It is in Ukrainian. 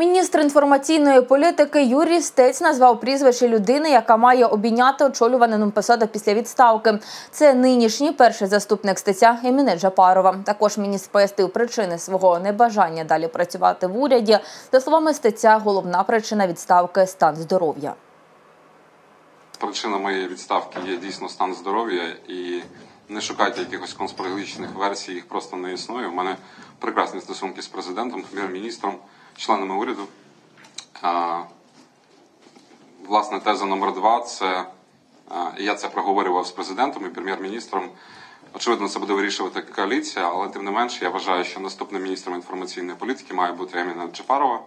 Міністр інформаційної політики Юрій Стець назвав прізвище людини, яка має обійняти очолювану посаду після відставки. Це нинішній перший заступник стеця Еміне Джапарова. Також міністр пояснив причини свого небажання далі працювати в уряді. За словами стеця, головна причина відставки стан здоров'я. Причина моєї відставки є дійсно стан здоров'я і не шукайте якихось конспірологічних версій, їх просто не існує. У мене прекрасні стосунки з президентом, прем'єр-міністром, членами уряду. А, власне, теза номер два це а, я це проговорював з президентом і прем'єр-міністром. Очевидно, це буде вирішувати коаліція, але тим не менше, я вважаю, що наступним міністром інформаційної політики має бути Еміна Джапарова.